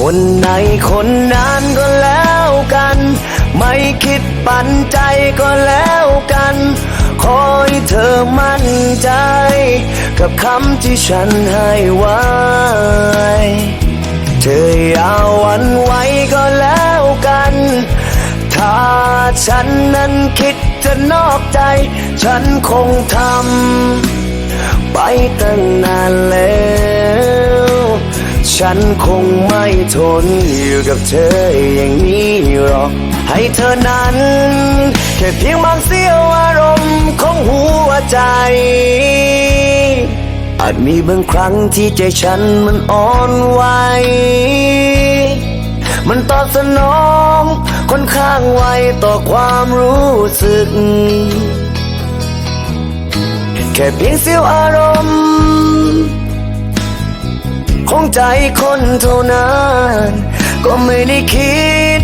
คนไหนคนนั้นก็แล้วกัน ไม่คิดปันใจก็แล้วกันขอให้เธอมั่นใจ กับคำที่ฉันให้ไว้ เธออย่าหวันไหวก็แล้วกัน ถ้าฉันนั้นคิดจะนอกใจ ฉันคงทำไปตั้ง ฉันคงไม่ทนอยู่กับเธออย่างนี้หรอก ให้เธอนั้น แค่เพียงบางเสี้ยวอารมณ์ของหัวใจ อาจมีบางครั้งที่ใจฉันมันอ่อนไหว มันตอบสนองค่อนข้างไวต่อความรู้สึก แค่เพียงเสี้ยวอารมณ์ ของใจคนเท่านั้นก็ไม่ได้คิด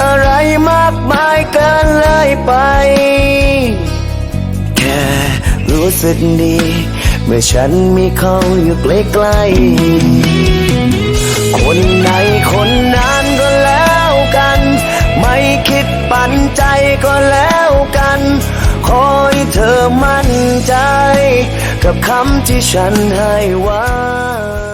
อะไรมากมายเกินเลยไป แค่รู้สึกดี เมื่อฉันมีเขาอยู่ใกล้ๆคนไหนคนนั้นก็แล้วกัน ไม่คิดปันใจก็แล้วกันขอให้เธอมั่นใจ กับคำที่ฉันให้ไว้